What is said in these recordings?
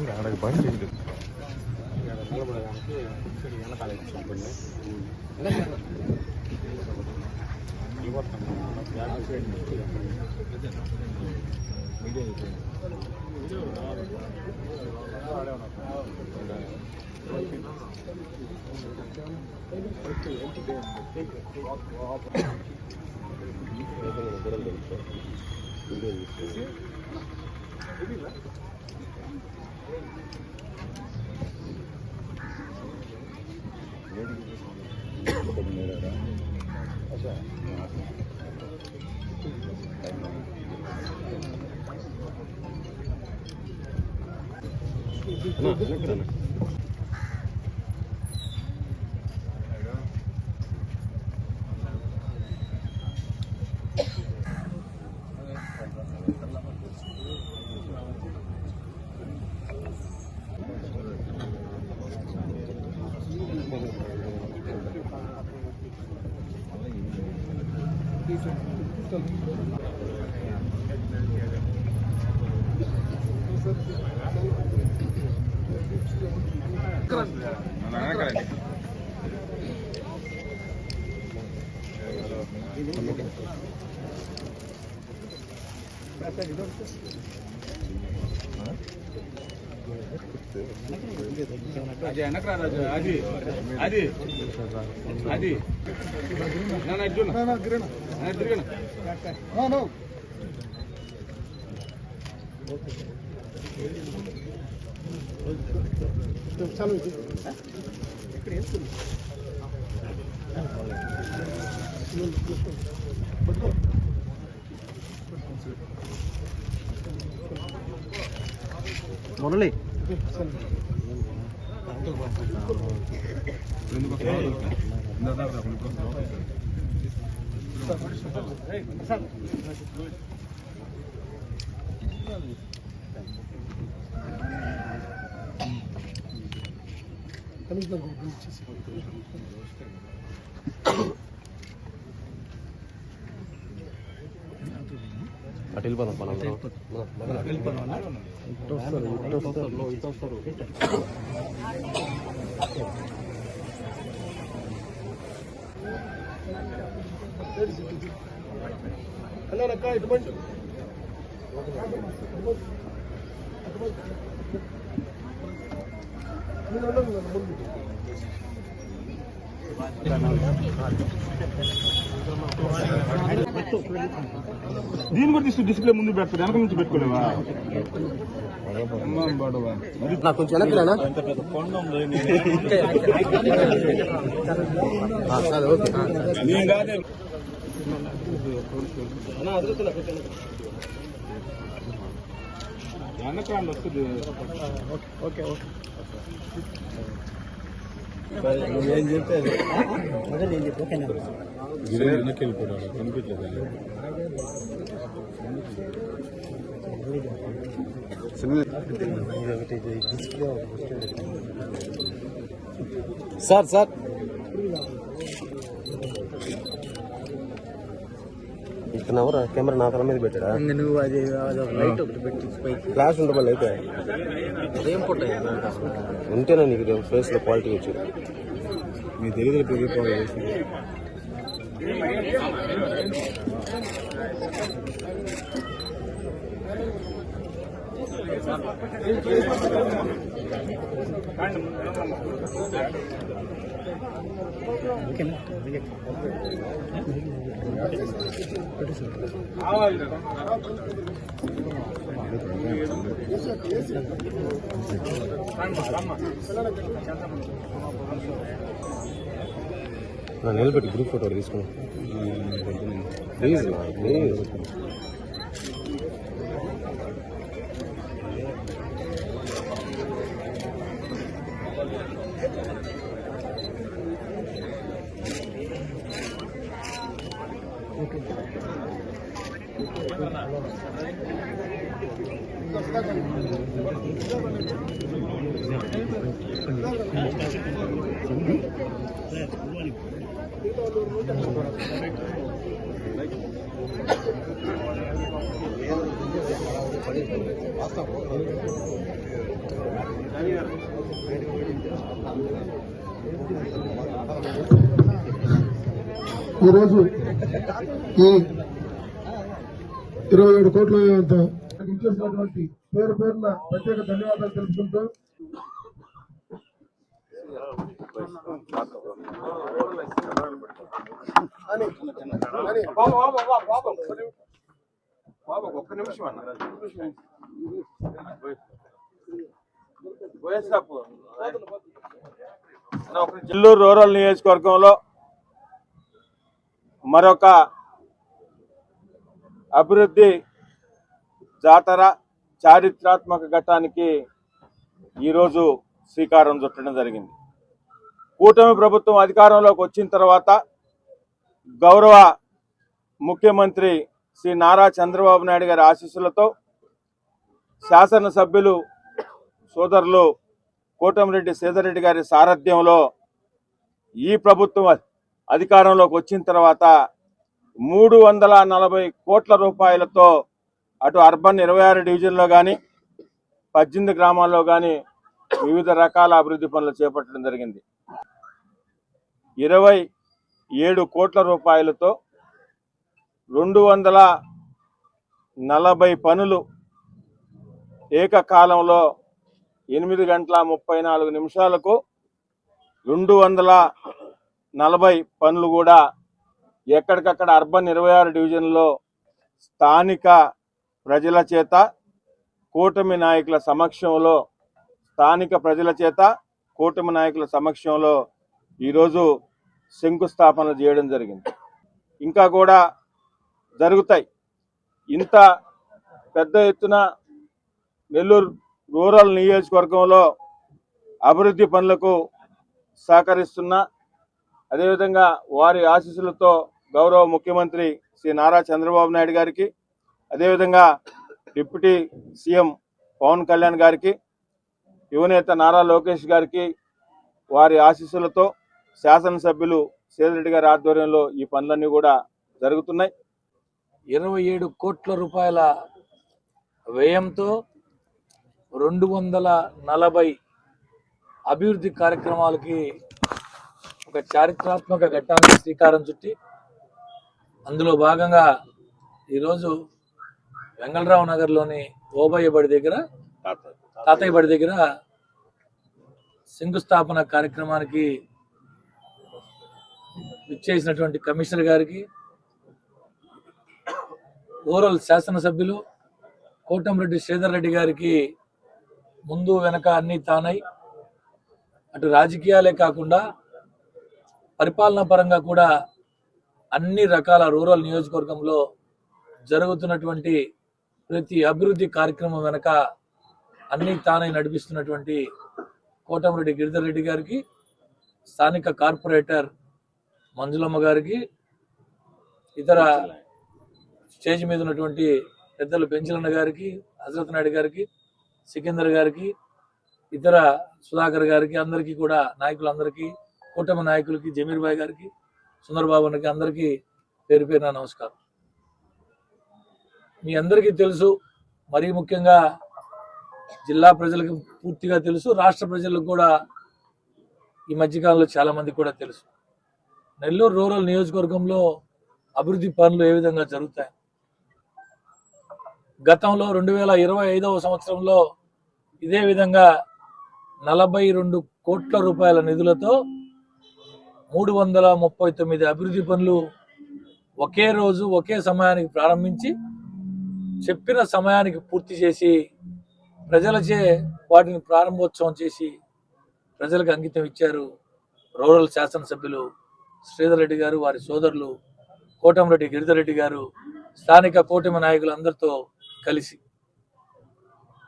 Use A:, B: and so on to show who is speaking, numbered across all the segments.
A: ಹಂಗೆ ಆಡೋದು ಬಂದು ಇದು ಬಿಡಲ್ಲ No, no, no.
B: అది వెనకరా రాజు అది అది అది నాన్న ఇటు చూడు. నాన్న ఇటు తిరగను.
C: మురళి అటు వెళ్ళిపోదాం మనం ಅಲ್ಲ ಅಕ್ಕ ಇಟ್ಟು ಬಂಟು ಮುಂದೆ
B: దీని కూడా తీసుకు డిస్ప్లే ముందు పెడతారు. వెనక నుంచి పెట్టుకోలేవా? అమ్మా, బాడవా. మరి
C: నాకు కొంచెం వెనక్కి రానా? ఆ, సరే ఓకే.
B: నేను కాదే. వెనకాండి వస్తుంది.
C: Okay okay.
B: ఏం చెప్తే
C: అదే నేను చెప్పి
B: వెనక్కి వెళ్ళిపోయాడు కనిపించలేదు
C: సార్ సార్. ఎవరు కెమెరా నా తల మీద పెట్టాడా?
D: నువ్వు అది లైట్ ఒకటి పెట్టి పైకి
C: క్లాస్ ఉండబోలు అయితే.
D: పుట్టాయి
C: ఉంటేనే నీకు ఫేస్లో క్వాలిటీ వచ్చేది.
B: మీ తెలుగులో పెరిగిపోవాలి
C: నిలబెట్టి గ్రూప్ ఫోటో తీసుకుని ప్లీజ్ ప్లీజ్
E: ఈరోజు ఈ ఇరవై ఏడు కోట్ల ఇచ్చేసినటువంటి పేరు పేరున ప్రత్యేక ధన్యవాదాలు తెలుపుకుంటూ
F: ఒక్క నిమిషం అన్న వయస్సాపు నెల్లూరు రూరల్ నియోజకవర్గంలో మరొక అభివృద్ధి జాతర చారిత్రాత్మక ఘట్టానికి ఈరోజు శ్రీకారం చుట్టడం జరిగింది. కూటమి ప్రభుత్వం అధికారంలోకి వచ్చిన తర్వాత గౌరవ ముఖ్యమంత్రి శ్రీ నారా చంద్రబాబు నాయుడు గారి ఆశీస్సులతో శాసనసభ్యులు సోదరులు కోటమిరెడ్డి సీతారెడ్డి గారి సారథ్యంలో ఈ ప్రభుత్వం అధికారంలోకి వచ్చిన తర్వాత మూడు వందల నలభై కోట్ల రూపాయలతో అటు అర్బన్ ఇరవై ఆరు డివిజన్లో కానీ పద్దెనిమిది గ్రామాల్లో కానీ వివిధ రకాల అభివృద్ధి పనులు చేపట్టడం జరిగింది. ఇరవై ఏడు కోట్ల రూపాయలతో రెండు వందల నలభై పనులు ఏకకాలంలో ఎనిమిది గంటల ముప్పై నాలుగు నిమిషాలకు రెండు వందల నలభై పనులు కూడా ఎక్కడికక్కడ అర్బన్ ఇరవై ఆరు డివిజన్లో స్థానిక ప్రజల చేత కూటమి నాయకుల సమక్షంలో స్థానిక ప్రజల చేత కూటమి నాయకుల సమక్షంలో ఈరోజు శంకుస్థాపన చేయడం జరిగింది. ఇంకా కూడా జరుగుతాయి. ఇంత పెద్ద ఎత్తున నెల్లూరు రూరల్ నియోజకవర్గంలో అభివృద్ధి పనులకు సహకరిస్తున్న అదేవిధంగా వారి ఆశీస్సులతో గౌరవ ముఖ్యమంత్రి శ్రీ నారా చంద్రబాబు నాయుడు గారికి అదేవిధంగా డిప్యూటీ సీఎం పవన్ కళ్యాణ్ గారికి యువనేత నారా లోకేష్ గారికి వారి ఆశీస్సులతో శాసనసభ్యులు సేదిరెడ్డి గారి ఆధ్వర్యంలో ఈ పనులన్నీ కూడా జరుగుతున్నాయి.
G: ఇరవై ఏడు కోట్ల రూపాయల వ్యయంతో రెండు వందల నలభై అభివృద్ధి కార్యక్రమాలకి ఒక చారిత్రాత్మక ఘట్టానికి శ్రీకారం చుట్టి అందులో భాగంగా ఈరోజు వెంగళరావు నగర్లోని ఓబయ్య బడి దగ్గర తాతయ్య బడి దగ్గర శంకుస్థాపన కార్యక్రమానికి ఇచ్చేసినటువంటి కమిషనర్ గారికి ఓరల్ శాసనసభ్యులు కోటంరెడ్డి శ్రీధర్ రెడ్డి గారికి ముందు వెనక అన్ని తానై అటు రాజకీయాలే కాకుండా పరిపాలనా పరంగా కూడా అన్ని రకాల రూరల్ నియోజకవర్గంలో జరుగుతున్నటువంటి ప్రతి అభివృద్ధి కార్యక్రమం వెనక అన్ని తానై నడిపిస్తున్నటువంటి కోటమిరెడ్డి గిరిధర్ రెడ్డి గారికి స్థానిక కార్పొరేటర్ మంజులమ్మ గారికి ఇతర స్టేజ్ మీద ఉన్నటువంటి పెద్దలు పెంచలన్న గారికి హజరత్ నాయుడు గారికి సికిందర్ గారికి ఇతర సుధాకర్ గారికి అందరికీ కూడా నాయకులందరికీ కూటమి నాయకులకి జమీర్ బాయ్ గారికి సుందరబాబు అందరికీ పేరు పేరున నమస్కారం. మీ అందరికీ తెలుసు మరీ ముఖ్యంగా జిల్లా ప్రజలకు పూర్తిగా తెలుసు రాష్ట్ర ప్రజలకు కూడా ఈ మధ్యకాలంలో చాలామందికి కూడా తెలుసు. నెల్లూరు రూరల్ నియోజకవర్గంలో అభివృద్ధి పనులు ఏ విధంగా జరుగుతాయి? గతంలో రెండు వేల ఇరవై ఐదవ సంవత్సరంలో ఇదే విధంగా నలభై రెండు కోట్ల రూపాయల నిధులతో మూడు వందల ముప్పై తొమ్మిది అభివృద్ధి పనులు ఒకే రోజు ఒకే సమయానికి ప్రారంభించి చెప్పిన సమయానికి పూర్తి చేసి ప్రజలచే వాటిని ప్రారంభోత్సవం చేసి ప్రజలకు అంకితం ఇచ్చారు రూరల్ శాసనసభ్యులు శ్రీధర్ రెడ్డి గారు వారి సోదరులు కోటంరెడ్డి గిరిధర్ రెడ్డి గారు స్థానిక కూటమి నాయకులందరితో కలిసి.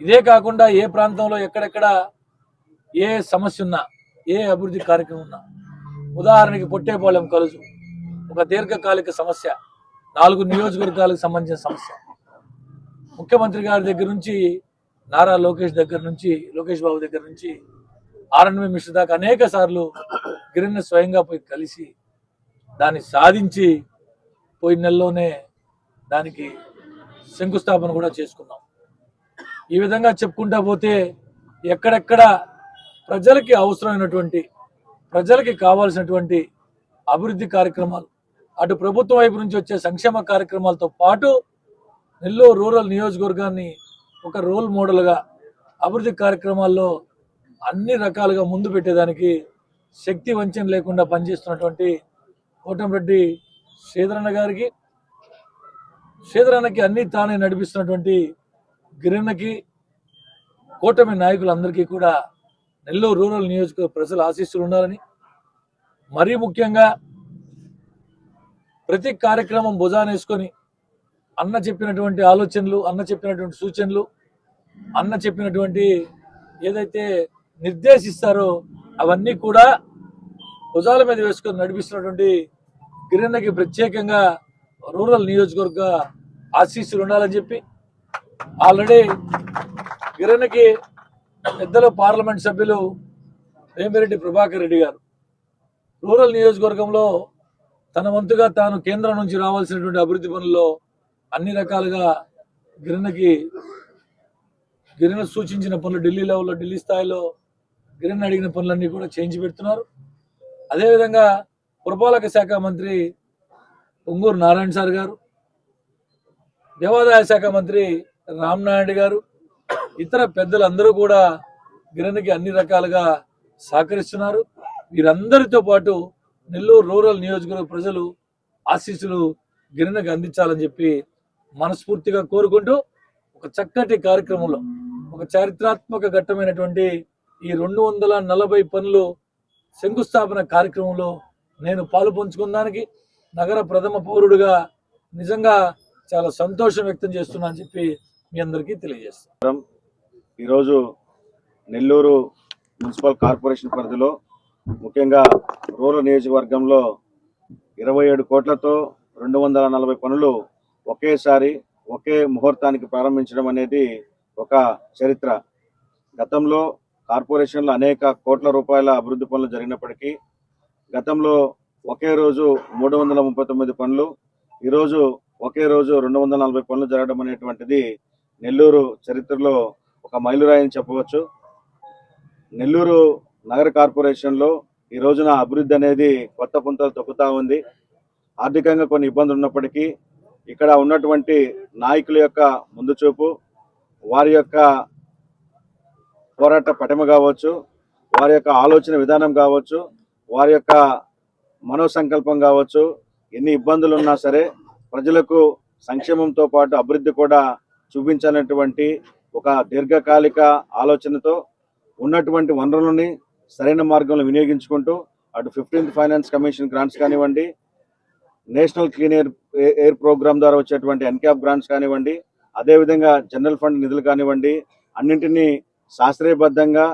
G: ఇదే కాకుండా ఏ ప్రాంతంలో ఎక్కడెక్కడ ఏ సమస్య ఉన్నా ఏ అభివృద్ధి కార్యక్రమం ఉన్నా ఉదాహరణకి పొట్టేపాలెం కలుసు. ఒక దీర్ఘకాలిక సమస్య నాలుగు నియోజకవర్గాలకు సంబంధించిన సమస్య. ముఖ్యమంత్రి గారి దగ్గర నుంచి నారా లోకేష్ దగ్గర నుంచి లోకేష్ బాబు దగ్గర నుంచి ఆర్ఎన్వి మిశ్ర దాకా అనేక సార్లు గిరిని స్వయంగా పోయి కలిసి దాన్ని సాధించి పోయిన నెలలోనే దానికి శంకుస్థాపన కూడా చేసుకున్నాం. ఈ విధంగా చెప్పుకుంటా పోతే ఎక్కడెక్కడ ప్రజలకి అవసరమైనటువంటి ప్రజలకి కావాల్సినటువంటి అభివృద్ధి కార్యక్రమాలు అటు ప్రభుత్వం వైపు నుంచి వచ్చే సంక్షేమ కార్యక్రమాలతో పాటు నెల్లూరు రూరల్ నియోజకవర్గాన్ని ఒక రోల్ మోడల్గా అభివృద్ధి కార్యక్రమాల్లో అన్ని రకాలుగా ముందు పెట్టేదానికి శక్తి వంచన లేకుండా పనిచేస్తున్నటువంటి కోటంరెడ్డి శ్రీధరన్న గారికి శ్రీధరన్నకి అన్ని తానే నడిపిస్తున్నటువంటి గిరిన్నకి కూటమి నాయకులందరికీ కూడా నెల్లూరు రూరల్ నియోజకవర్గ ప్రజల ఆశీస్సులు ఉండాలని మరీ ముఖ్యంగా ప్రతి కార్యక్రమం భుజానేసుకొని అన్న చెప్పినటువంటి ఆలోచనలు అన్న చెప్పినటువంటి సూచనలు అన్న చెప్పినటువంటి ఏదైతే నిర్దేశిస్తారో అవన్నీ కూడా భుజాల మీద వేసుకొని నడిపిస్తున్నటువంటి గిరిన్నకి ప్రత్యేకంగా రూరల్ నియోజకవర్గ ఆశీస్సులు ఉండాలని చెప్పి ఆల్రెడీ గిరణకి పెద్దలు పార్లమెంట్ సభ్యులు వేమిరెడ్డి ప్రభాకర్ రెడ్డి గారు. రూరల్ నియోజకవర్గంలో తన వంతుగా తాను కేంద్రం నుంచి రావాల్సినటువంటి అభివృద్ధి పనుల్లో అన్ని రకాలుగా గిరణకి గిరిన సూచించిన పనులు ఢిల్లీ లెవెల్లో ఢిల్లీ స్థాయిలో గిరిన అడిగిన పనులన్నీ కూడా చేయించి పెడుతున్నారు. అదేవిధంగా పురపాలక శాఖ మంత్రి పొంగూరు నారాయణ సార్ గారు దేవాదాయ శాఖ మంత్రి రామ్నాయుడు గారు ఇతర పెద్దలందరూ కూడా గిరణకి అన్ని రకాలుగా సహకరిస్తున్నారు. వీరందరితో పాటు నెల్లూరు రూరల్ నియోజకవర్గ ప్రజలు ఆశీస్సులు గిరణకు అందించాలని చెప్పి మనస్ఫూర్తిగా కోరుకుంటూ ఒక చక్కటి కార్యక్రమంలో ఒక చారిత్రాత్మక ఘట్టమైనటువంటి ఈ రెండు వందల నలభై పనులు శంకుస్థాపన కార్యక్రమంలో నేను పాలు పంచుకున్నానికి నగర ప్రథమ పౌరుడిగా నిజంగా చాలా సంతోషం వ్యక్తం చేస్తున్నా అని చెప్పి మీ అందరికీ తెలియజేస్తాను.
H: ఈరోజు నెల్లూరు మున్సిపల్ కార్పొరేషన్ పరిధిలో ముఖ్యంగా రూరల్ నియోజకవర్గంలో ఇరవై ఏడు కోట్లతో రెండు వందల నలభై పనులు ఒకేసారి ఒకే ముహూర్తానికి ప్రారంభించడం అనేది ఒక చరిత్ర. గతంలో కార్పొరేషన్లో అనేక కోట్ల రూపాయల అభివృద్ధి పనులు జరిగినప్పటికీ గతంలో ఒకే రోజు మూడు వందల ముప్పై తొమ్మిది పనులు ఈరోజు ఒకే రోజు రెండు వందల నలభై పనులు జరగడం అనేటువంటిది నెల్లూరు చరిత్రలో ఒక మైలురాయని చెప్పవచ్చు. నెల్లూరు నగర కార్పొరేషన్లో ఈ రోజున అభివృద్ధి అనేది కొత్త పుంతలు తొక్కుతూ ఉంది. ఆర్థికంగా కొన్ని ఇబ్బందులు ఉన్నప్పటికీ ఇక్కడ ఉన్నటువంటి నాయకుల యొక్క ముందు చూపు వారి యొక్క పోరాట పటిమ కావచ్చు వారి యొక్క ఆలోచన విధానం కావచ్చు వారి యొక్క మనోసంకల్పం కావచ్చు ఎన్ని ఇబ్బందులు ఉన్నా సరే ప్రజలకు సంక్షేమంతో పాటు అభివృద్ధి కూడా చూపించాలనేటువంటి ఒక దీర్ఘకాలిక ఆలోచనతో ఉన్నటువంటి వనరులని సరైన మార్గంలో వినియోగించుకుంటూ అటు ఫిఫ్టీన్త్ ఫైనాన్స్ కమిషన్ గ్రాంట్స్ కానివ్వండి national clean air air programme ద్వారా వచ్చేటువంటి ఎన్క్యాప్ గ్రాంట్స్ కానివ్వండి అదేవిధంగా జనరల్ ఫండ్ నిధులు కానివ్వండి అన్నింటినీ శాస్త్రీయబద్ధంగా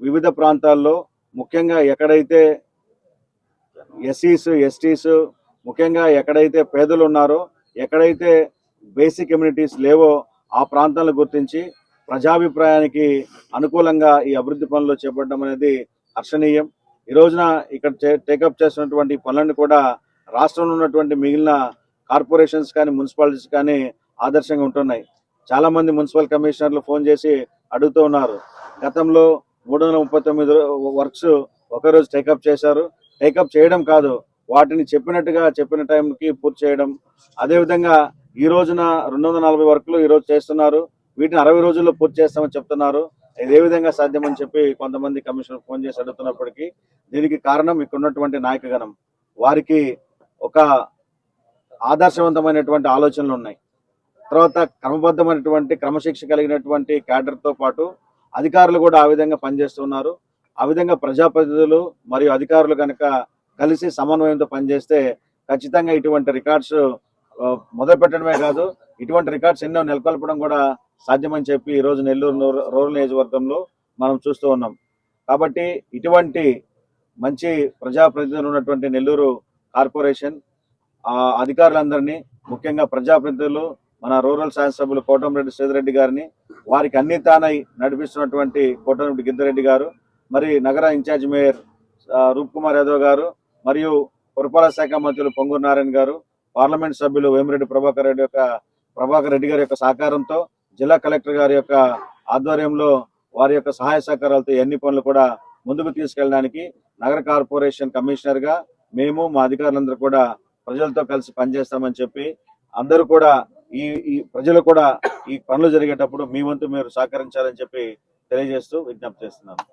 H: వివిధ ప్రాంతాల్లో ముఖ్యంగా ఎక్కడైతే ఎస్సీస్ ఎస్టీస్ ముఖ్యంగా ఎక్కడైతే పేదలు ఉన్నారో ఎక్కడైతే బేసిక్ కమ్యూనిటీస్ లేవో ఆ ప్రాంతాలను గుర్తించి ప్రజాభిప్రాయానికి అనుకూలంగా ఈ అభివృద్ధి పనులు చేపట్టడం అనేది హర్షణీయం. ఈ రోజున ఇక్కడ టేకప్ చేస్తున్నటువంటి పనులను కూడా రాష్ట్రంలో ఉన్నటువంటి మిగిలిన కార్పొరేషన్స్ కానీ మున్సిపాలిటీస్ కానీ ఆదర్శంగా ఉంటున్నాయి. చాలా మంది మున్సిపల్ కమిషనర్లు ఫోన్ చేసి అడుగుతూ ఉన్నారు. గతంలో మూడు వందల ముప్పై తొమ్మిది వర్క్స్ ఒకే రోజు టేకప్ చేశారు. టేకప్ చేయడం కాదు వాటిని చెప్పినట్టుగా చెప్పిన టైంకి పూర్తి చేయడం. అదేవిధంగా ఈ రోజున రెండు వందల నలభై వర్కులు ఈ రోజు చేస్తున్నారు. వీటిని అరవై రోజుల్లో పూర్తి చేస్తామని చెప్తున్నారు. ఇది ఏ విధంగా సాధ్యమని చెప్పి కొంతమంది కమిషనర్ ఫోన్ చేసి అడుగుతున్నప్పటికీ దీనికి కారణం ఇక్కడ ఉన్నటువంటి నాయకగణం. వారికి ఒక ఆదర్శవంతమైనటువంటి ఆలోచనలు ఉన్నాయి. తర్వాత క్రమబద్ధమైనటువంటి క్రమశిక్ష కలిగినటువంటి క్యాడర్తో పాటు అధికారులు కూడా ఆ విధంగా పనిచేస్తున్నారు ఆ విధంగా ప్రజాప్రతినిధులు మరియు అధికారులు కనుక కలిసి సమన్వయంతో పనిచేస్తే ఖచ్చితంగా ఇటువంటి రికార్డ్స్ మొదలు పెట్టడమే కాదు ఇటువంటి రికార్డ్స్ ఎన్నో నెలకొల్పడం కూడా సాధ్యమని చెప్పి ఈరోజు నెల్లూరు రూరల్ నియోజకవర్గంలో మనం చూస్తూ ఉన్నాం. కాబట్టి ఇటువంటి మంచి ప్రజాప్రతినిధులు ఉన్నటువంటి నెల్లూరు కార్పొరేషన్ ఆ అధికారులందరినీ ముఖ్యంగా ప్రజాప్రతినిధులు మన రూరల్ శాసనసభ్యులు కోటంరెడ్డి శ్రీధరెడ్డి గారిని వారికి అన్ని తానై నడిపిస్తున్నటువంటి కోటమిటి గిద్దరెడ్డి గారు మరి నగర ఇన్ఛార్జ్ మేయర్ రూప్ కుమార్ యాదవ్ గారు మరియు పురపాలక శాఖ మంత్రులు పొంగూరు నారాయణ గారు పార్లమెంట్ సభ్యులు వేమిరెడ్డి ప్రభాకర్ రెడ్డి యొక్క ప్రభాకర్ రెడ్డి గారి యొక్క సహకారంతో జిల్లా కలెక్టర్ గారి యొక్క ఆధ్వర్యంలో వారి యొక్క సహాయ సహకారాలతో ఎన్ని పనులు కూడా ముందుకు తీసుకెళ్ళడానికి నగర కార్పొరేషన్ కమిషనర్గా మేము మా అధికారులందరూ కూడా ప్రజలతో కలిసి పనిచేస్తామని చెప్పి అందరూ కూడా ఈ ఈ ప్రజలు కూడా ఈ పనులు జరిగేటప్పుడు మీ వంతు మీరు సహకరించాలని చెప్పి తెలియజేస్తూ విజ్ఞప్తి చేస్తున్నాను.